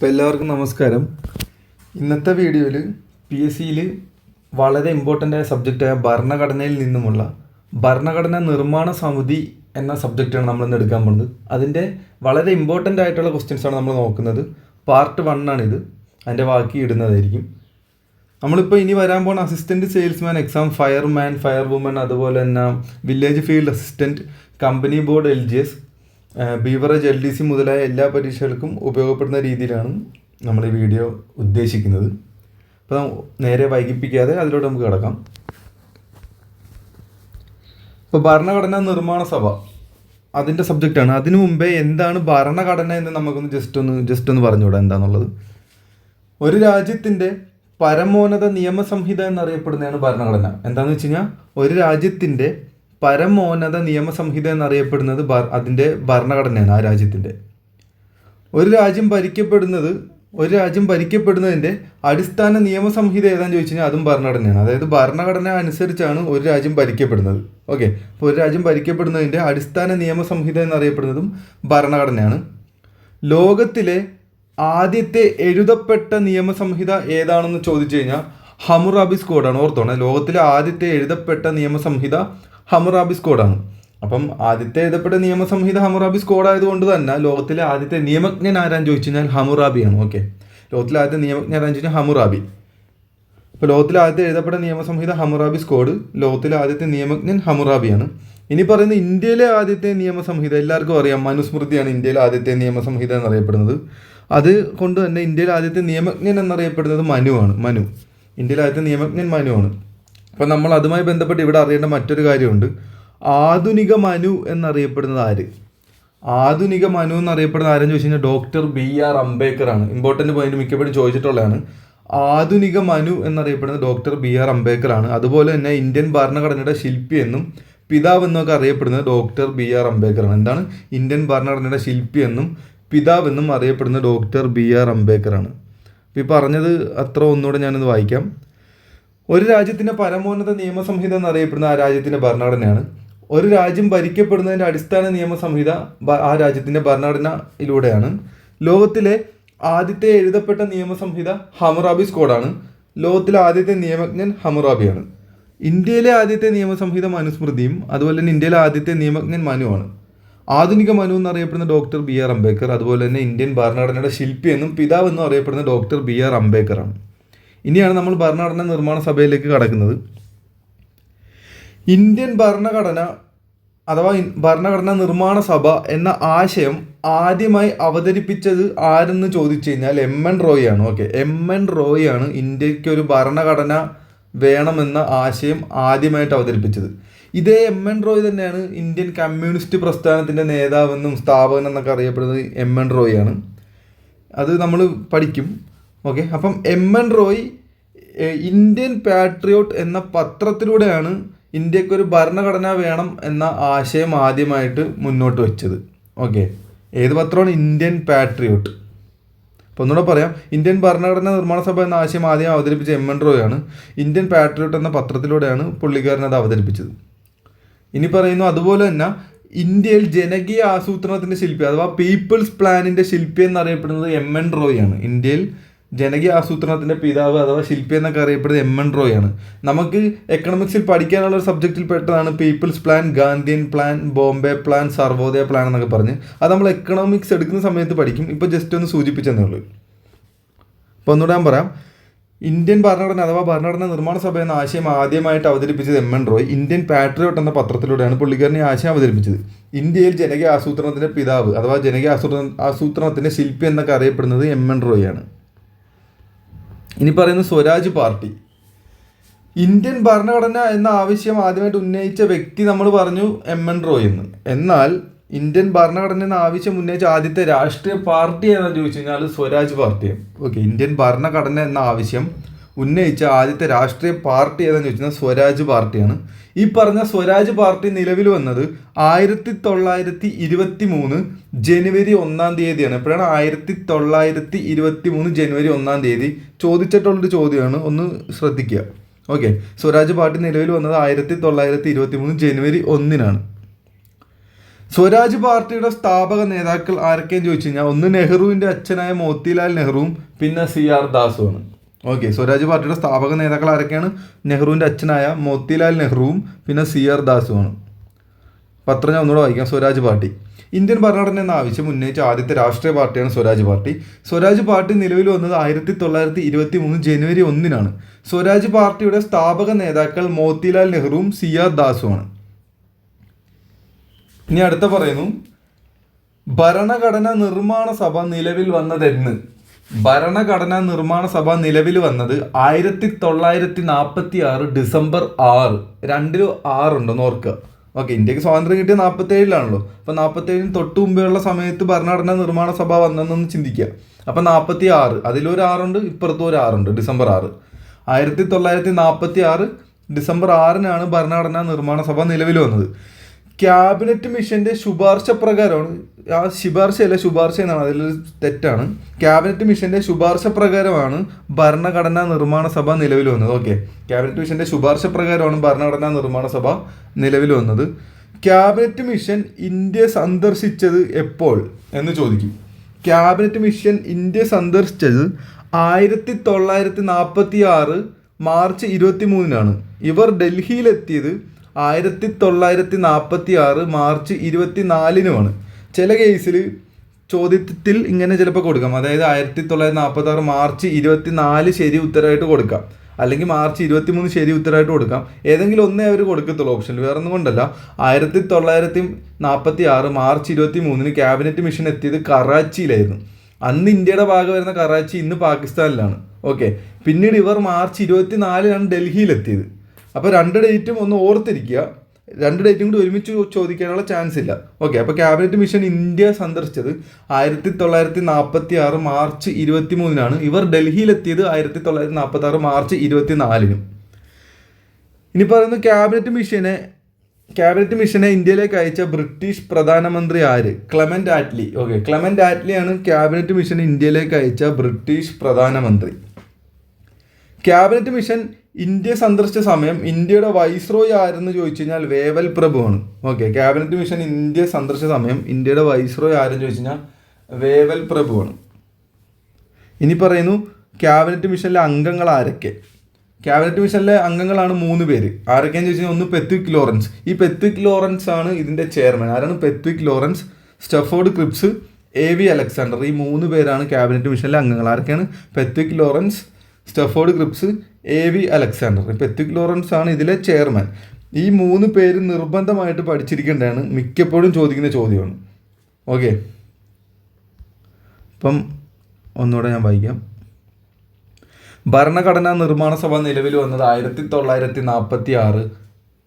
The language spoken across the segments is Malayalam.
അപ്പോൾ എല്ലാവർക്കും നമസ്കാരം. ഇന്നത്തെ വീഡിയോയിൽ പി എസ് സിയിൽ വളരെ ഇമ്പോർട്ടന്റ് ആയ സബ്ജക്റ്റായ ഭരണഘടനയിൽ നിന്നുമുള്ള ഭരണഘടന നിർമ്മാണ സമിതി എന്ന സബ്ജക്റ്റാണ് നമ്മൾ ഇന്ന് എടുക്കാൻ പോകുന്നത്. അതിന്റെ വളരെ ഇമ്പോർട്ടന്റ് ആയിട്ടുള്ള ക്വസ്റ്റ്യൻസാണ് നമ്മൾ നോക്കുന്നത്. പാർട്ട് വൺ ആണിത് അതിന്റെ ബാക്കി ഇടുന്നതായിരിക്കും. നമ്മളിപ്പോൾ ഇനി വരാൻ പോകുന്ന assistant salesman exam fireman fire woman അതുപോലെ തന്നെ village field assistant company board L G S beverage L D C മുതലായ എല്ലാ പരീക്ഷകൾക്കും ഉപയോഗപ്പെടുന്ന രീതിയിലാണ് നമ്മൾ ഈ വീഡിയോ ഉദ്ദേശിക്കുന്നത്. അപ്പോൾ നേരെ വൈകിപ്പിക്കാതെ അതിലൂടെ നമുക്ക് കിടക്കാം. ഇപ്പോൾ ഭരണഘടനാ നിർമ്മാണ സഭ അതിന്റെ സബ്ജക്റ്റാണ് അതിനു മുമ്പേ എന്താണ് ഭരണഘടന എന്ന് നമുക്കൊന്ന് ജസ്റ്റ് ഒന്ന് ജസ്റ്റ് ഒന്ന് പറഞ്ഞുകൂടാ എന്താണെന്നുള്ളത് ഒരു രാജ്യത്തിന്റെ പരമോന്നത നിയമസംഹിത എന്നറിയപ്പെടുന്നതാണ് ഭരണഘടന. എന്താണെന്ന് വെച്ച് കഴിഞ്ഞാൽ ഒരു രാജ്യത്തിന്റെ പരമോന്നത നിയമസംഹിത എന്നറിയപ്പെടുന്നത് ഭ- അതിന്റെ ഭരണഘടനയാണ് ആ രാജ്യത്തിന്റെ. ഒരു രാജ്യം ഭരിക്കപ്പെടുന്നത് ഒരു രാജ്യം ഭരിക്കപ്പെടുന്നതിന്റെ അടിസ്ഥാന നിയമസംഹിത ഏതാന്ന് ചോദിച്ചു കഴിഞ്ഞാൽ അതും ഭരണഘടനയാണ്. അതായത് ഭരണഘടന അനുസരിച്ചാണ് ഒരു രാജ്യം ഭരിക്കപ്പെടുന്നത്. ഓക്കെ. അപ്പോൾ ഒരു രാജ്യം ഭരിക്കപ്പെടുന്നതിന്റെ അടിസ്ഥാന നിയമസംഹിത എന്നറിയപ്പെടുന്നതും ഭരണഘടനയാണ്. ലോകത്തിലെ ആദ്യത്തെ എഴുതപ്പെട്ട നിയമസംഹിത ഏതാണെന്ന് ചോദിച്ചു കഴിഞ്ഞാൽ ഹമുറാബിസ് കോഡാണ് ഓർത്തോണേ. ലോകത്തിലെ ആദ്യത്തെ എഴുതപ്പെട്ട നിയമസംഹിത ഹമുറാബിസ് കോഡാണ് അപ്പം ആദ്യത്തെ എഴുതപ്പെട്ട നിയമസംഹിത ഹമുറാബി കോഡ് ആയതുകൊണ്ട് തന്നെ ലോകത്തിലെ ആദ്യത്തെ നിയമജ്ഞൻ ആരാന്ന് ചോദിച്ചു കഴിഞ്ഞാൽ ഹമുറാബിയാണ്. ഓക്കെ. ലോകത്തിലെ ആദ്യത്തെ നിയമജ്ഞൻ ആരാന്ന് ചോദിച്ചാൽ ഹമുറാബി. ഇപ്പോൾ ലോകത്തിലെ ആദ്യത്തെ എഴുതപ്പെട്ട നിയമസംഹിത ഹമുറാബിസ് കോഡ് ലോകത്തിലെ ആദ്യത്തെ നിയമജ്ഞൻ ഹമുറാബിയാണ്. ഇനി പറയുന്ന ഇന്ത്യയിലെ ആദ്യത്തെ നിയമസംഹിത എല്ലാവർക്കും അറിയാം മനുസ്മൃതിയാണ് ഇന്ത്യയിലെ ആദ്യത്തെ നിയമസംഹിത എന്നറിയപ്പെടുന്നത്. അത് കൊണ്ട് തന്നെ ഇന്ത്യയിലെ ആദ്യത്തെ നിയമജ്ഞൻ എന്നറിയപ്പെടുന്നത് മനുവാണ് മനു. ഇന്ത്യയിലെ ആദ്യത്തെ നിയമജ്ഞൻ മനുവാണ്. അപ്പം നമ്മൾ അതുമായി ബന്ധപ്പെട്ട് ഇവിടെ അറിയേണ്ട മറ്റൊരു കാര്യമുണ്ട്. ആധുനിക മനു എന്നറിയപ്പെടുന്നത് ആര്? ആധുനിക മനു എന്നറിയപ്പെടുന്ന ആരെന്ന് ചോദിച്ചു കഴിഞ്ഞാൽ ഡോക്ടർ ബി ആർ അംബേദ്കർ ആണ് ഇമ്പോർട്ടന്റ് പോയിന്റ് മിക്കപ്പോഴും ചോദിച്ചിട്ടുള്ളതാണ്. ആധുനിക മനു എന്നറിയപ്പെടുന്നത് ഡോക്ടർ ബി ആർ അംബേദ്കർ ആണ് അതുപോലെ തന്നെ ഇന്ത്യൻ ഭരണഘടനയുടെ ശില്പി എന്നും പിതാവ് എന്നൊക്കെ അറിയപ്പെടുന്നത് ഡോക്ടർ ബി ആർ അംബേദ്കർ ആണ് എന്താണ്? ഇന്ത്യൻ ഭരണഘടനയുടെ ശില്പി എന്നും പിതാവ് എന്നും അറിയപ്പെടുന്ന ഡോക്ടർ ബി ആർ അംബേദ്കർ ആണ് അപ്പോൾ ഈ പറഞ്ഞത് അത്ര ഒന്നുകൂടെ ഞാനത് വായിക്കാം. ഒരു രാജ്യത്തിന്റെ പരമോന്നത നിയമസംഹിത എന്നറിയപ്പെടുന്ന ആ രാജ്യത്തിന്റെ ഭരണഘടനയാണ്. ഒരു രാജ്യം ഭരിക്കപ്പെടുന്നതിന്റെ അടിസ്ഥാന നിയമസംഹിത ആ രാജ്യത്തിന്റെ ഭരണഘടനയിലൂടെയാണ്. ലോകത്തിലെ ആദ്യത്തെ എഴുതപ്പെട്ട നിയമസംഹിത ഹമുറാബിസ് കോഡാണ്. ലോകത്തിലെ ആദ്യത്തെ നിയമജ്ഞൻ ഹമുറാബിയാണ്. ഇന്ത്യയിലെ ആദ്യത്തെ നിയമസംഹിത മനുസ്മൃതിയും അതുപോലെ തന്നെ ഇന്ത്യയിലെ ആദ്യത്തെ നിയമജ്ഞൻ മനുവാണ്. ആധുനിക മനു എന്നറിയപ്പെടുന്ന ഡോക്ടർ ബി ആർ അംബേദ്കർ അതുപോലെ തന്നെ ഇന്ത്യൻ ഭരണഘടനയുടെ ശില്പി എന്നും പിതാവ് എന്നും അറിയപ്പെടുന്ന ഡോക്ടർ ബി ആർ അംബേദ്കർ ആണ് ഇനിയാണ് നമ്മൾ ഭരണഘടന നിർമ്മാണ സഭയിലേക്ക് കടക്കുന്നത്. ഇന്ത്യൻ ഭരണഘടന അഥവാ ഭരണഘടനാ നിർമ്മാണ സഭ എന്ന ആശയം ആദ്യമായി അവതരിപ്പിച്ചത് ആരെന്ന് ചോദിച്ചു കഴിഞ്ഞാൽ എം എൻ റോയ് ആണ്. ഓക്കെ. എം എൻ റോയ് ആണ് ഇന്ത്യയ്ക്ക് ഒരു ഭരണഘടന വേണമെന്ന ആശയം ആദ്യമായിട്ട് അവതരിപ്പിച്ചത്. ഇതേ എം എൻ റോയ് തന്നെയാണ് ഇന്ത്യൻ കമ്മ്യൂണിസ്റ്റ് പ്രസ്ഥാനത്തിന്റെ നേതാവെന്നും സ്ഥാപകൻ എന്നൊക്കെ അറിയപ്പെടുന്നത് എം എൻ റോയ് ആണ്. അത് നമ്മൾ പഠിക്കും. ഓക്കെ അപ്പം M N Roy Indian patriot എന്ന പത്രത്തിലൂടെയാണ് ഇന്ത്യക്കൊരു ഭരണഘടന വേണം എന്ന ആശയം ആദ്യമായിട്ട് മുന്നോട്ട് വെച്ചത്. ഓക്കെ ഏത് പത്രമാണ് ഇന്ത്യൻ പാട്രിയോട്ട്? അപ്പോൾ ഒന്നുകൂടെ പറയാം. ഇന്ത്യൻ ഭരണഘടനാ നിർമ്മാണ സഭ എന്ന ആശയം ആദ്യം അവതരിപ്പിച്ച എം എൻ റോയ് ആണ് ഇന്ത്യൻ പാട്രിയോട്ട് എന്ന പത്രത്തിലൂടെയാണ് പുള്ളിക്കാരൻ അത് അവതരിപ്പിച്ചത്. ഇനി പറയുന്നു അതുപോലെ തന്നെ ഇന്ത്യയിൽ ജനകീയ ആസൂത്രണത്തിന്റെ ശില്പി അഥവാ പീപ്പിൾസ് പ്ലാനിന്റെ ശില്പി എന്നറിയപ്പെടുന്നത് എം എൻ റോയ് ആണ് ഇന്ത്യയിൽ ജനകീയ ആസൂത്രണത്തിന്റെ പിതാവ് അഥവാ ശില്പി എന്നൊക്കെ അറിയപ്പെടുന്നത് എം എൻ റോയ് ആണ്. നമുക്ക് എക്കണോമിക്സിൽ പഠിക്കാനുള്ള ഒരു സബ്ജക്റ്റിൽ പെട്ടതാണ് people's plan Gandhian plan Bombay plan Sarvodaya plan എന്നൊക്കെ പറഞ്ഞ്. അത് നമ്മൾ എക്കണോമിക്സ് എടുക്കുന്ന സമയത്ത് പഠിക്കും. ഇപ്പോൾ ജസ്റ്റ് ഒന്ന് സൂചിപ്പിച്ചെന്നേ ഉള്ളൂ. അപ്പോൾ ഒന്നുകൂടെ ഞാൻ പറയാം. ഇന്ത്യൻ ഭരണഘടന അഥവാ ഭരണഘടന നിർമ്മാണ സഭ എന്ന ആശയം ആദ്യമായിട്ട് അവതരിപ്പിച്ചത് M N Roy Indian patriot എന്ന പത്രത്തിലൂടെയാണ് പുള്ളിക്കാരൻ ഈ ആശയം അവതരിപ്പിച്ചത്. ഇന്ത്യയിൽ ജനകീയ ആസൂത്രണത്തിന്റെ പിതാവ് അഥവാ ജനകീയ ആസൂത്രണ ആസൂത്രണത്തിന്റെ ശില്പി എന്നൊക്കെ അറിയപ്പെടുന്നത് എം എൻ റോയ് ആണ്. ഇനി പറയുന്ന സ്വരാജ് പാർട്ടി. ഇന്ത്യൻ ഭരണഘടന എന്ന ആവശ്യം ആദ്യമായിട്ട് ഉന്നയിച്ച വ്യക്തി നമ്മൾ പറഞ്ഞു എം എൻ റോയ് എന്ന്. എന്നാൽ ഇന്ത്യൻ ഭരണഘടന എന്ന ആവശ്യം ഉന്നയിച്ച ആദ്യത്തെ രാഷ്ട്രീയ പാർട്ടി ഏതാണെന്ന് ചോദിച്ചു കഴിഞ്ഞാൽ സ്വരാജ് പാർട്ടിയാണ് ഓക്കെ ഇന്ത്യൻ ഭരണഘടന എന്ന ആവശ്യം ഉന്നയിച്ച ആദ്യത്തെ രാഷ്ട്രീയ പാർട്ടി ഏതെന്ന് ചോദിച്ചാൽ സ്വരാജ് പാർട്ടിയാണ്. ഈ പറഞ്ഞ സ്വരാജ് പാർട്ടി നിലവിൽ വന്നത് ആയിരത്തി തൊള്ളായിരത്തി ഇരുപത്തി മൂന്ന് ജനുവരി ഒന്നാം തീയതിയാണ്. എപ്പോഴാണ് ആയിരത്തി തൊള്ളായിരത്തി ഇരുപത്തി മൂന്ന് ജനുവരി ഒന്നാം തീയതി. ചോദിച്ചിട്ടുള്ളൊരു ചോദ്യമാണ്. ഒന്ന് ശ്രദ്ധിക്കുക. ഓക്കെ. സ്വരാജ് പാർട്ടി നിലവിൽ വന്നത് ആയിരത്തി തൊള്ളായിരത്തി ഇരുപത്തി മൂന്ന് ജനുവരി ഒന്നിനാണ്. സ്വരാജ് പാർട്ടിയുടെ സ്ഥാപക നേതാക്കൾ ആരൊക്കെയെന്ന് ചോദിച്ചു കഴിഞ്ഞാൽ ഒന്ന് നെഹ്റുവിന്റെ അച്ഛനായ മോത്തിലാൽ നെഹ്റുവും പിന്നെ സി ആർ ദാസുമാണ് ഓക്കെ സ്വരാജ് പാർട്ടിയുടെ സ്ഥാപക നേതാക്കൾ ആരൊക്കെയാണ്? നെഹ്റുവിന്റെ അച്ഛനായ മോത്തിലാൽ നെഹ്റുവും പിന്നെ സി ആർ ദാസുമാണ്. പത്രം ഞാൻ ഒന്നുകൂടെ വായിക്കാം സ്വരാജ് പാർട്ടി. ഇന്ത്യൻ ഭരണഘടന എന്ന ആവശ്യം ഉന്നയിച്ച ആദ്യത്തെ രാഷ്ട്രീയ പാർട്ടിയാണ് സ്വരാജ് പാർട്ടി. സ്വരാജ് പാർട്ടി നിലവിൽ വന്നത് ആയിരത്തി തൊള്ളായിരത്തി ഇരുപത്തി മൂന്ന് ജനുവരി ഒന്നിനാണ്. സ്വരാജ് പാർട്ടിയുടെ സ്ഥാപക നേതാക്കൾ മോത്തിലാൽ നെഹ്റുവും സി ആർ ദാസുമാണ്. ഇനി അടുത്ത പറയുന്നു. ഭരണഘടന നിർമ്മാണ സഭ നിലവിൽ വന്നതെന്ന്. ഭരണഘടനാ നിർമ്മാണ സഭ നിലവിൽ വന്നത് ആയിരത്തി തൊള്ളായിരത്തി നാൽപ്പത്തി ആറ്. ഡിസംബർ ആറ് രണ്ടിലും ആറുണ്ടെന്ന് ഓർക്കുക. ഓക്കെ ഇന്ത്യയ്ക്ക് സ്വാതന്ത്ര്യം കിട്ടിയ നാൽപ്പത്തി ഏഴിലാണല്ലോ അപ്പോൾ നാൽപ്പത്തി ഏഴിന് തൊട്ട് മുമ്പേയുള്ള സമയത്ത് ഭരണഘടനാ നിർമ്മാണ സഭ വന്നതെന്ന് ചിന്തിക്കുക. അപ്പോൾ നാൽപ്പത്തി ആറ് അതിലൊരു ആറുണ്ട് ഇപ്പുറത്തും ഒരു ആറുണ്ട് ഡിസംബർ ആറ്. ആയിരത്തി തൊള്ളായിരത്തി നാൽപ്പത്തി ആറ് ഡിസംബർ ആറിനാണ് ഭരണഘടനാ നിർമ്മാണ സഭ നിലവിൽ വന്നത്. ക്യാബിനറ്റ് മിഷന്റെ ശുപാർശ പ്രകാരമാണ് ആ ശുപാർശയല്ല ശുപാർശ എന്നാണ് അതിൽ തെറ്റാണ്. ക്യാബിനറ്റ് മിഷന്റെ ശുപാർശ പ്രകാരമാണ് ഭരണഘടനാ നിർമ്മാണ സഭ നിലവിൽ വന്നത്. ഓക്കെ. ക്യാബിനറ്റ് മിഷന്റെ ശുപാർശ പ്രകാരമാണ് ഭരണഘടനാ നിർമ്മാണ സഭ നിലവിൽ വന്നത്. ക്യാബിനറ്റ് മിഷൻ ഇന്ത്യ സന്ദർശിച്ചത് എപ്പോൾ എന്ന് ചോദിക്കും. ക്യാബിനറ്റ് മിഷൻ ഇന്ത്യ സന്ദർശിച്ചത് ആയിരത്തി തൊള്ളായിരത്തി നാൽപ്പത്തി ആറ് മാർച്ച് ഇരുപത്തി മൂന്നിനാണ് ഇവർ ഡൽഹിയിലെത്തിയത് ആയിരത്തി തൊള്ളായിരത്തി നാൽപ്പത്തി ആറ് മാർച്ച് ഇരുപത്തി നാലിനുമാണ് ചില കേസിൽ ചോദ്യത്തിൽ ഇങ്ങനെ ചിലപ്പോൾ കൊടുക്കാം. അതായത് ആയിരത്തി തൊള്ളായിരത്തി നാൽപ്പത്തി ആറ് മാർച്ച് ഇരുപത്തി നാല് ശരി ഉത്തരമായിട്ട് കൊടുക്കാം. അല്ലെങ്കിൽ മാർച്ച് ഇരുപത്തി മൂന്ന് ശരി ഉത്തരമായിട്ട് കൊടുക്കാം. ഏതെങ്കിലും ഒന്നേ അവർ കൊടുക്കത്തുള്ളൂ ഓപ്ഷനിൽ വേറെ ഒന്നും കൊണ്ടല്ല. ആയിരത്തി തൊള്ളായിരത്തി നാൽപ്പത്തി ആറ് മാർച്ച് ഇരുപത്തി മൂന്നിന് ക്യാബിനറ്റ് മിഷൻ എത്തിയത് കറാച്ചിയിലായിരുന്നു. അന്ന് ഇന്ത്യയുടെ ഭാഗം വരുന്ന കറാച്ചി ഇന്ന് പാകിസ്ഥാനിലാണ്. ഓക്കെ. പിന്നീട് ഇവർ മാർച്ച് ഇരുപത്തി നാലിനാണ് ഡൽഹിയിലെത്തിയത്. അപ്പോൾ രണ്ട് ഡേറ്റും ഒന്ന് ഓർത്തിരിക്കുക. രണ്ട് ഡേറ്റും കൂടി ഒരുമിച്ച് ചോദിക്കാനുള്ള ചാൻസ് ഇല്ല. ഓക്കെ അപ്പോൾ ക്യാബിനറ്റ് മിഷൻ ഇന്ത്യ സന്ദർശിച്ചത് ആയിരത്തി തൊള്ളായിരത്തി നാൽപ്പത്തി ആറ് മാർച്ച് ഇരുപത്തി മൂന്നിനാണ് ഇവർ ഡൽഹിയിലെത്തിയത് ആയിരത്തി തൊള്ളായിരത്തി നാൽപ്പത്തി ആറ് മാർച്ച് ഇരുപത്തി നാലിനും ഇനി പറയുന്നു ക്യാബിനറ്റ് മിഷനെ ക്യാബിനറ്റ് മിഷനെ ഇന്ത്യയിലേക്ക് അയച്ച ബ്രിട്ടീഷ് പ്രധാനമന്ത്രി ആര്? Clement Attlee. ഓക്കെ ക്ലമന്റ് ആറ്റ്ലിയാണ് ക്യാബിനറ്റ് മിഷൻ ഇന്ത്യയിലേക്ക് അയച്ച ബ്രിട്ടീഷ് പ്രധാനമന്ത്രി. ക്യാബിനറ്റ് മിഷൻ ഇന്ത്യ സന്ദർശിച്ച സമയം ഇന്ത്യയുടെ വൈസ്രോയ് ആരെന്ന് ചോദിച്ചു കഴിഞ്ഞാൽ വേവൽ ആണ് ഓക്കെ ക്യാബിനറ്റ് മിഷൻ ഇന്ത്യ സന്ദർശിച്ച സമയം ഇന്ത്യയുടെ വൈസ്രോയ് ആരെന്ന് ചോദിച്ചു കഴിഞ്ഞാൽ വേവൽ ആണ് ഇനി പറയുന്നു ക്യാബിനറ്റ് മിഷനിലെ അംഗങ്ങൾ ആരൊക്കെ? ക്യാബിനറ്റ് മിഷനിലെ അംഗങ്ങളാണ് മൂന്ന് പേര്. ആരൊക്കെയെന്ന് ചോദിച്ചു കഴിഞ്ഞാൽ ഒന്ന് പെത്വിക് ലോറൻസ് ഈ പെത്വിക് ലോറൻസ് ആണ് ഇതിന്റെ ചെയർമാൻ ആരാണ് Pethick Lawrence Stafford Cripps A V Alexander ഈ മൂന്ന് പേരാണ് ക്യാബിനറ്റ് മിഷനിലെ അംഗങ്ങൾ. ആരൊക്കെയാണ്? Pethick Lawrence Stafford Cripps A V Alexander Pethick Lawrence ആണ് ഇതിലെ ചെയർമാൻ. ഈ മൂന്ന് പേര് നിർബന്ധമായിട്ട് പഠിച്ചിരിക്കേണ്ടതാണ് മിക്കപ്പോഴും ചോദിക്കുന്ന ചോദ്യമാണ്. ഓക്കെ. അപ്പം ഒന്നുകൂടെ ഞാൻ വായിക്കാം. ഭരണഘടനാ നിർമ്മാണ സഭ നിലവിൽ വന്നത് ആയിരത്തി തൊള്ളായിരത്തി നാൽപ്പത്തി ആറ്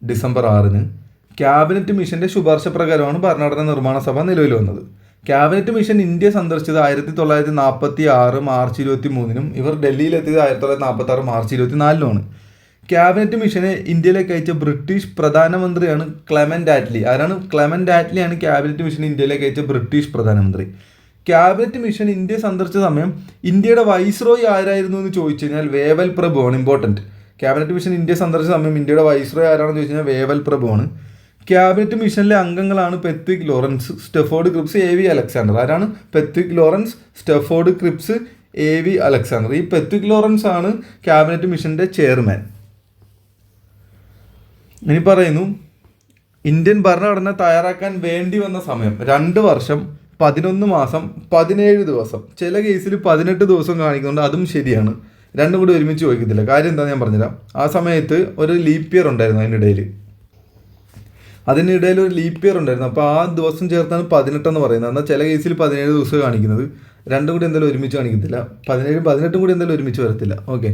ഡിസംബർ ആറിന്. ക്യാബിനറ്റ് മിഷന്റെ ശുപാർശ പ്രകാരമാണ് ഭരണഘടനാ നിർമ്മാണ സഭ നിലവിൽ വന്നത്. ക്യാബിനറ്റ് മിഷൻ ഇന്ത്യ സന്ദർശിച്ചത് ആയിരത്തി തൊള്ളായിരത്തി നാൽപ്പത്തി ആറ് മാർച്ച് ഇരുപത്തി മൂന്നിനും ഇവർ ഡൽഹിയിലെത്തിയത് ആയിരത്തി തൊള്ളായിരത്തി നാൽപ്പത്തി ആറ് മാർച്ച് ഇരുപത്തി നാലിനുമാണ് ക്യാബിനറ്റ് മിഷനെ ഇന്ത്യയിലേക്ക് അയച്ച ബ്രിട്ടീഷ് പ്രധാനമന്ത്രിയാണ് ക്ലെമന്റ് ആറ്റ്ലി. ആരാണ്? ക്ലെമന്റ് ആറ്റ്ലിയാണ് ക്യാബിനറ്റ് മിഷൻ ഇന്ത്യയിലേക്ക് അയച്ച ബ്രിട്ടീഷ് പ്രധാനമന്ത്രി. ക്യാബിനറ്റ് മിഷൻ ഇന്ത്യ സന്ദർശിച്ച സമയം ഇന്ത്യയുടെ വൈസ്രോയി ആരായിരുന്നു എന്ന് ചോദിച്ചു കഴിഞ്ഞാൽ വേവൽ പ്രഭുവാണ് ഇമ്പോർട്ടന്റ് ക്യാബിനറ്റ് മിഷൻ ഇന്ത്യ സന്ദർശിച്ച സമയം ഇന്ത്യയുടെ വൈസ്രോയി ആരാണെന്ന് ചോദിച്ചു കഴിഞ്ഞാൽ വേവൽ പ്രഭുവാണ്. ക്യാബിനറ്റ് മിഷനിലെ അംഗങ്ങളാണ് Pethick Lawrence Stafford Cripps A V Alexander. ആരാണ്? Pethick Lawrence Stafford Cripps A V Alexander. ഈ പെത്വിക് ലോറൻസ് ആണ് ക്യാബിനറ്റ് മിഷന്റെ ചെയർമാൻ. ഇനി പറയുന്നു ഇന്ത്യൻ ഭരണഘടന തയ്യാറാക്കാൻ വേണ്ടി വന്ന സമയം. രണ്ട് വർഷം പതിനൊന്ന് മാസം പതിനേഴ് ദിവസം. ചില കേസിൽ പതിനെട്ട് ദിവസം കാണിക്കുന്നുണ്ട്. അതും ശരിയാണ്. രണ്ടും കൂടി ഒരുമിച്ച് ചോദിക്കത്തില്ല. കാര്യം എന്താ ഞാൻ പറഞ്ഞുതരാം. ആ സമയത്ത് ഒരു ലീപ്പ് ഇയർ ഉണ്ടായിരുന്നു അതിനിടയിൽ. അതിനിടയിൽ ഒരു ലീപ്പ് ഇയർ ഉണ്ടായിരുന്നു. അപ്പോൾ ആ ദിവസം ചേർത്താണ് പതിനെട്ടെന്ന് പറയുന്നത്. എന്നാൽ ചില കേസിൽ പതിനേഴ് ദിവസം കാണിക്കുന്നത്. രണ്ടും കൂടി എന്തായാലും ഒരുമിച്ച് കാണിക്കത്തില്ല. പതിനേഴും പതിനെട്ടും കൂടി എന്തായാലും ഒരുമിച്ച് വരത്തില്ല. ഓക്കെ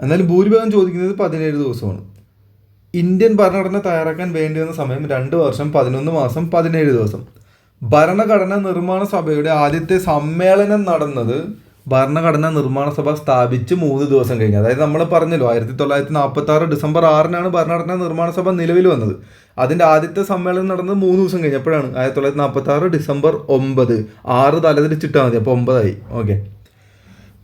എന്നാലും ഭൂരിഭാഗം ചോദിക്കുന്നത് പതിനേഴ് ദിവസമാണ്. ഇന്ത്യൻ ഭരണഘടന തയ്യാറാക്കാൻ വേണ്ടി വന്ന സമയം രണ്ട് വർഷം പതിനൊന്ന് മാസം പതിനേഴ് ദിവസം. ഭരണഘടന നിർമ്മാണ സഭയുടെ ആദ്യത്തെ സമ്മേളനം നടന്നത് ഭരണഘടനാ നിർമ്മാണ സഭ സ്ഥാപിച്ച് മൂന്ന് ദിവസം കഴിഞ്ഞ്. അതായത് നമ്മൾ പറഞ്ഞല്ലോ ആയിരത്തി തൊള്ളായിരത്തി നാൽപ്പത്തി ആറ് ഡിസംബർ ആറിനാണ് ഭരണഘടനാ നിർമ്മാണ സഭ നിലവിൽ വന്നത്. അതിന്റെ ആദ്യത്തെ സമ്മേളനം നടന്നത് മൂന്ന് ദിവസം കഴിഞ്ഞപ്പോഴാണ് ആയിരത്തി തൊള്ളായിരത്തി നാൽപ്പത്തി ആറ് ഡിസംബർ ഒമ്പത്. ആറ് തലതിരിച്ചിട്ടാൽ മതി. അപ്പോൾ ഒമ്പതായി. ഓക്കെ.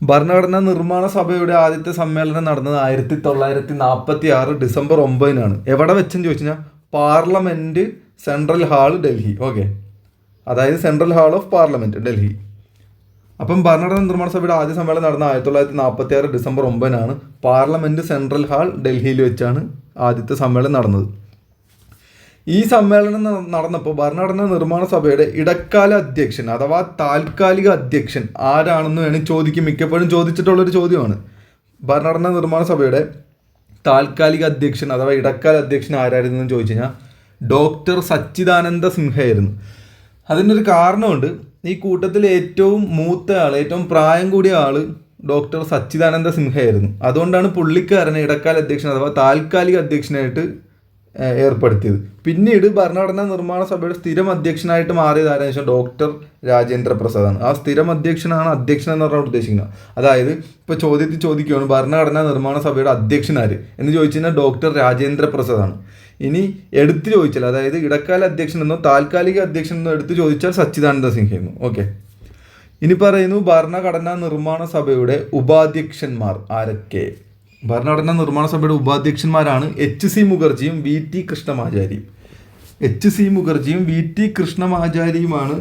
ഭരണഘടനാ നിർമ്മാണ സഭയുടെ ആദ്യത്തെ സമ്മേളനം നടന്നത് ആയിരത്തി തൊള്ളായിരത്തി നാൽപ്പത്തി ആറ് ഡിസംബർ ഒമ്പതിനാണ്. എവിടെ വെച്ചെന്ന് ചോദിച്ചു കഴിഞ്ഞാൽ parliament central hall Delhi. Okay. അതായത് central hall of parliament Delhi. അപ്പം ഭരണഘടനാ നിർമ്മാണ സഭയുടെ ആദ്യ സമ്മേളനം നടന്ന ആയിരത്തി തൊള്ളായിരത്തി നാൽപ്പത്തി ആറ് ഡിസംബർ ഒമ്പതിനാണ് പാർലമെന്റ് സെൻട്രൽ ഹാൾ ഡൽഹിയിൽ വെച്ചാണ് ആദ്യത്തെ സമ്മേളനം നടന്നത്. ഈ സമ്മേളനം നടന്നപ്പോൾ ഭരണഘടനാ നിർമ്മാണ സഭയുടെ ഇടക്കാല അധ്യക്ഷൻ അഥവാ താൽക്കാലിക അധ്യക്ഷൻ ആരാണെന്ന് വേണമെങ്കിൽ ചോദിക്കും. മിക്കപ്പോഴും ചോദിച്ചിട്ടുള്ളൊരു ചോദ്യമാണ്. ഭരണഘടനാ നിർമ്മാണ സഭയുടെ താൽക്കാലിക അധ്യക്ഷൻ അഥവാ ഇടക്കാല അധ്യക്ഷൻ ആരായിരുന്നു എന്ന് ചോദിച്ചു കഴിഞ്ഞാൽ ഡോക്ടർ സച്ചിദാനന്ദ സിൻഹയായിരുന്നു അതിനൊരു കാരണമുണ്ട്. ഈ കൂട്ടത്തിൽ ഏറ്റവും മൂത്ത ആൾ ഏറ്റവും പ്രായം കൂടിയ ആൾ ഡോക്ടർ സച്ചിദാനന്ദ സിൻഹയായിരുന്നു അതുകൊണ്ടാണ് പുള്ളിക്കാരനെ ഇടക്കാല അധ്യക്ഷൻ അഥവാ താൽക്കാലിക അധ്യക്ഷനായിട്ട് ഏർപ്പെടുത്തിയത്. പിന്നീട് ഭരണഘടനാ നിർമ്മാണ സഭയുടെ സ്ഥിരം അധ്യക്ഷനായിട്ട് മാറിയത് ആരാന്ന് വെച്ചാൽ ഡോക്ടർ രാജേന്ദ്ര പ്രസാദാണ്. ആ സ്ഥിരം അധ്യക്ഷനാണ് അധ്യക്ഷൻ എന്ന് പറഞ്ഞാൽ ഉദ്ദേശിക്കുന്നത്. അതായത് ഇപ്പോൾ ചോദ്യത്തിൽ ചോദിക്കുകയാണ് ഭരണഘടനാ നിർമ്മാണ സഭയുടെ അധ്യക്ഷനാര്? എന്ന് ചോദിച്ചു കഴിഞ്ഞാൽ ഡോക്ടർ രാജേന്ദ്ര പ്രസാദാണ്. ഇനി എടുത്തു ചോദിച്ചാൽ അതായത് ഇടക്കാല അധ്യക്ഷൻ എന്നോ താൽക്കാലിക അധ്യക്ഷൻ എന്നോ എടുത്തു ചോദിച്ചാൽ സച്ചിദാനന്ദ സിൻഹയായിരുന്നു ഓക്കെ. ഇനി പറയുന്നു ഭരണഘടനാ നിർമ്മാണ സഭയുടെ ഉപാധ്യക്ഷന്മാർ ആരൊക്കെ? ഭരണഘടനാ നിർമ്മാണ സഭയുടെ ഉപാധ്യക്ഷന്മാരാണ് എച്ച് സി മുഖർജിയും വി ടി കൃഷ്ണമാചാരിയും. എച്ച് സി മുഖർജിയും വി ടി കൃഷ്ണമാചാരിയുമാണ്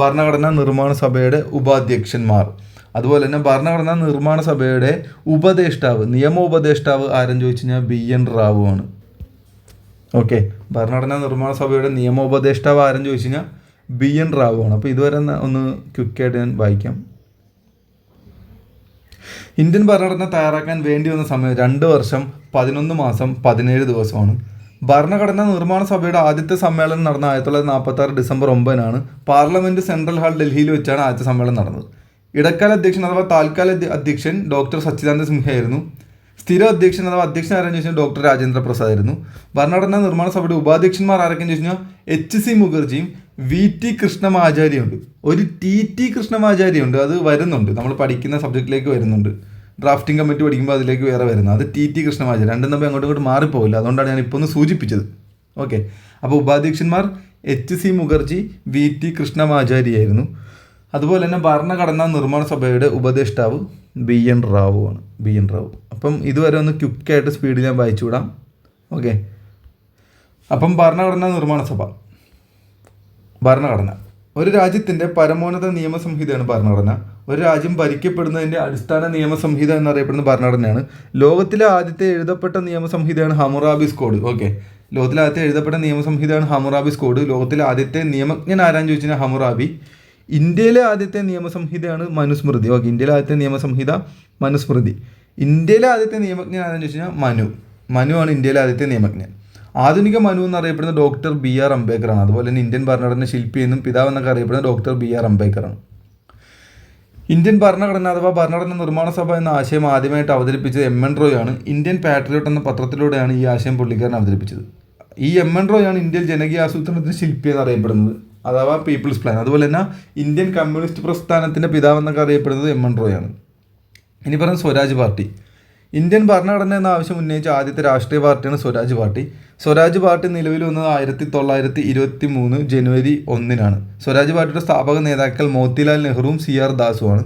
ഭരണഘടനാ നിർമ്മാണ സഭയുടെ ഉപാധ്യക്ഷന്മാർ. അതുപോലെ തന്നെ ഭരണഘടനാ നിർമ്മാണ സഭയുടെ ഉപദേഷ്ടാവ് നിയമോപദേഷ്ടാവ് ആരെന്ന് ചോദിച്ചു കഴിഞ്ഞാൽ ബി എൻ റാവു ആണ് ഓക്കെ. ഭരണഘടനാ നിർമ്മാണ സഭയുടെ നിയമോപദേഷ്ടാവ് ആരെന്ന് ചോദിച്ചു കഴിഞ്ഞാൽ ബി എൻ റാവു ആണ്. അപ്പോൾ ഇതുവരെ ഒന്ന് ക്വിക്കായിട്ട് ഞാൻ വായിക്കാം. ഇന്ത്യൻ ഭരണഘടന തയ്യാറാക്കാൻ വേണ്ടി വന്ന സമയം രണ്ട് വർഷം പതിനൊന്ന് മാസം പതിനേഴ് ദിവസമാണ്. ഭരണഘടനാ നിർമ്മാണ സഭയുടെ ആദ്യത്തെ സമ്മേളനം നടന്ന ആയിരത്തി തൊള്ളായിരത്തി നാൽപ്പത്തി ആറ് ഡിസംബർ ഒമ്പതിനാണ് പാർലമെന്റ് സെൻട്രൽ ഹാൾ ഡൽഹിയിൽ വെച്ചാണ് ആദ്യത്തെ സമ്മേളനം നടന്നത്. ഇടക്കാല അധ്യക്ഷൻ അഥവാ താൽക്കാല അധ്യക്ഷൻ ഡോക്ടർ സച്ചിദാനന്ദ സിൻഹയായിരുന്നു സ്ഥിര അധ്യക്ഷൻ അഥവാ അധ്യക്ഷൻ ആരെന്ന് ചോദിച്ചാൽ ഡോക്ടർ രാജേന്ദ്ര പ്രസാദ് ആയിരുന്നു. ഭരണഘടനാ നിർമ്മാണ സഭയുടെ ഉപാധ്യക്ഷന്മാർ ആരൊക്കെയെന്ന് ചോദിച്ചു കഴിഞ്ഞാൽ എച്ച് സി മുഖർജിയും വി ടി കൃഷ്ണമാചാര്യയുണ്ട്. ഒരു ടി ടി കൃഷ്ണമാചാര്യയുണ്ട്. അത് വരുന്നുണ്ട്. നമ്മൾ പഠിക്കുന്ന സബ്ജക്റ്റിലേക്ക് വരുന്നുണ്ട്. ഡ്രാഫ്റ്റിംഗ് കമ്മിറ്റി പഠിക്കുമ്പോൾ അതിലേക്ക് വേറെ വരുന്നത് അത് ടി ടി കൃഷ്ണമാചാര്യ. രണ്ടും തമ്മിൽ അങ്ങോട്ടും ഇങ്ങോട്ട് മാറിപ്പോകില്ല അതുകൊണ്ടാണ് ഞാൻ ഇപ്പോൾ ഒന്ന് സൂചിപ്പിച്ചത്. ഓക്കെ അപ്പോൾ ഉപാധ്യക്ഷന്മാർ H C Mukherjee V T കൃഷ്ണമാചാരിയായിരുന്നു അതുപോലെ തന്നെ ഭരണഘടനാ നിർമ്മാണ സഭയുടെ ഉപദേഷ്ടാവ് ബി എൻ റാവു ആണ്. B N Rao. അപ്പം ഇതുവരെ ഒന്ന് ക്വിക്കായിട്ട് സ്പീഡിൽ ഞാൻ വായിച്ചു വിടാം. ഓക്കെ. അപ്പം ഭരണഘടന നിർമ്മാണ സഭ. ഭരണഘടന. ഒരു രാജ്യത്തിന്റെ പരമോന്നത നിയമസംഹിതയാണ് ഭരണഘടന. ഒരു രാജ്യം ഭരിക്കപ്പെടുന്നതിന്റെ അടിസ്ഥാന നിയമസംഹിത എന്നറിയപ്പെടുന്ന ഭരണഘടനയാണ്. ലോകത്തിലെ ആദ്യത്തെ എഴുതപ്പെട്ട നിയമസംഹിതയാണ് ഹമുറാബിസ് കോഡ്. ഓക്കെ. ലോകത്തിലെ ആദ്യത്തെ എഴുതപ്പെട്ട നിയമസംഹിതയാണ് ഹമുറാബിസ് കോഡ്. ലോകത്തിലെ ആദ്യത്തെ നിയമജ്ഞൻ ആരാന്ന് ചോദിച്ചാൽ ഹമുറാബി ഇന്ത്യയിലെ ആദ്യത്തെ നിയമസംഹിതയാണ് മനുസ്മൃതി. ഓക്കെ. ഇന്ത്യയിലെ ആദ്യത്തെ നിയമസംഹിത മനുസ്മൃതി. ഇന്ത്യയിലെ ആദ്യത്തെ നിയമജ്ഞൻ ആരാന്ന് ചോദിച്ചു കഴിഞ്ഞാൽ മനു. മനു ആണ് ഇന്ത്യയിലെ ആദ്യത്തെ നിയമജ്ഞൻ. ആധുനിക മനു എന്നറിയപ്പെടുന്ന ഡോക്ടർ ബി ആർ അംബേദ്കർ ആണ്. അതുപോലെ തന്നെ ഇന്ത്യൻ ഭരണഘടന ശില്പി എന്നും പിതാവ് എന്നൊക്കെ അറിയപ്പെടുന്ന ഡോക്ടർ ബി ആർ അംബേദ്കർ ആണ്. ഇന്ത്യൻ ഭരണഘടന അഥവാ ഭരണഘടന നിർമ്മാണ സഭ എന്ന ആശയം ആദ്യമായിട്ട് അവതരിപ്പിച്ചത് എം എൻ റോയ് ആണ്. ഇന്ത്യൻ പാട്രിയോട്ട് എന്ന പത്രത്തിലൂടെയാണ് ഈ ആശയം പുള്ളിക്കാരൻ അവതരിപ്പിച്ചത്. ഈ എം എൻ റോയ് ആണ് ഇന്ത്യൻ ജനകീയ ആസൂത്രണത്തിന് ശില്പി എന്നറിയപ്പെടുന്നത്. അഥവാ പീപ്പിൾസ് പ്ലാൻ അതുപോലെ തന്നെ ഇന്ത്യൻ കമ്മ്യൂണിസ്റ്റ് പ്രസ്ഥാനത്തിന്റെ പിതാവ് എന്നൊക്കെ അറിയപ്പെടുന്നത് എം എൻ റോയ് ആണ്. ഇനി പറഞ്ഞ സ്വരാജ് പാർട്ടി. ഇന്ത്യൻ ഭരണഘടന എന്ന ആവശ്യം ഉന്നയിച്ച ആദ്യത്തെ രാഷ്ട്രീയ പാർട്ടിയാണ് സ്വരാജ് പാർട്ടി. സ്വരാജ് പാർട്ടി നിലവിൽ വന്നത് ആയിരത്തി തൊള്ളായിരത്തി ഇരുപത്തി മൂന്ന് ജനുവരി ഒന്നിനാണ്. സ്വരാജ് പാർട്ടിയുടെ സ്ഥാപക നേതാക്കൾ മോത്തിലാൽ നെഹ്റുവും സി ആർ ദാസുമാണ്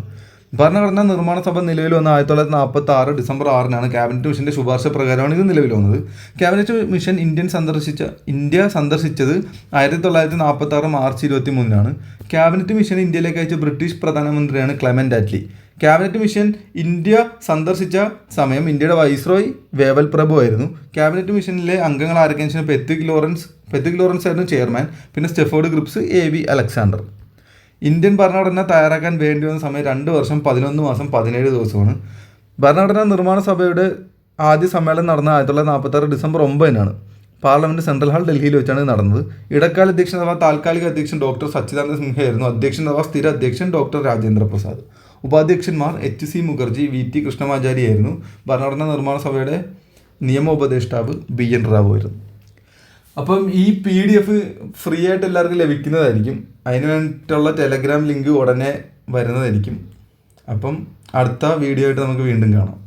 ഭരണഘടനാ നിർമ്മാണ സഭ നിലവിൽ വന്ന ആയിരത്തി തൊള്ളായിരത്തി നാൽപ്പത്തി ആറ് ഡിസംബർ ആറിനാണ്. ക്യാബിനറ്റ് മിഷന്റെ ശുപാർശ പ്രകാരമാണ് ഇത് നിലവിൽ വന്നത്. ക്യാബിനറ്റ് മിഷൻ ഇന്ത്യൻ സന്ദർശിച്ച ഇന്ത്യ സന്ദർശിച്ചത് ആയിരത്തി തൊള്ളായിരത്തി നാൽപ്പത്തി ആറ് മാർച്ച് ഇരുപത്തി മൂന്നിനാണ് ക്യാബിനറ്റ് മിഷൻ ഇന്ത്യയിലേക്ക് അയച്ച ബ്രിട്ടീഷ് പ്രധാനമന്ത്രിയാണ് Clement Attlee. Cabinet mission India സന്ദർശിച്ച സമയം ഇന്ത്യയുടെ വൈസ്രോയ് വേവൽ പ്രഭു ആയിരുന്നു. ക്യാബിനറ്റ് മിഷനിലെ അംഗങ്ങൾ ആരൊക്കെയെന്ന് വെച്ചാൽ പെത്തിക് ലോറൻസ് പെത്തിക് ലോറൻസ് ആയിരുന്നു ചെയർമാൻ പിന്നെ Stafford Cripps A V Alexander Indian ഭരണഘടന തയ്യാറാക്കാൻ വേണ്ടി വന്ന സമയം രണ്ട് വർഷം പതിനൊന്ന് മാസം പതിനേഴ് ദിവസമാണ്. ഭരണഘടനാ നിർമ്മാണ സഭയുടെ ആദ്യ സമ്മേളനം നടന്ന ആയിരത്തി തൊള്ളായിരത്തി നാൽപ്പത്തി ആറ് ഡിസംബർ ഒമ്പതിനാണ്. പാർലമെന്റ് സെൻട്രൽ ഹാൾ ഡൽഹിയിൽ വെച്ചാണ് നടന്നത്. ഇടക്കാല അധ്യക്ഷൻ അഥവാ താൽക്കാലിക അധ്യക്ഷൻ ഡോക്ടർ സച്ചിദാനന്ദ സിൻഹയായിരുന്നു അധ്യക്ഷൻ അഥവാ സ്ഥിര അധ്യക്ഷൻ ഡോക്ടർ രാജേന്ദ്ര പ്രസാദ്. ഉപാധ്യക്ഷന്മാർ H C Mukherjee V T കൃഷ്ണമാചാരിയായിരുന്നു. ഭരണഘടനാ നിർമ്മാണ സഭയുടെ നിയമോപദേഷ്ടാവ് ബി എൻ റാവു ആയിരുന്നു. അപ്പം ഈ പി ഡി എഫ് ഫ്രീ ആയിട്ട് എല്ലാവർക്കും ലഭിക്കുന്നതായിരിക്കും. അതിന് വേണ്ടിയിട്ടുള്ള ടെലഗ്രാം ലിങ്ക് ഉടനെ വരുന്നതായിരിക്കും. അപ്പം അടുത്ത വീഡിയോ ആയിട്ട് നമുക്ക് വീണ്ടും കാണാം.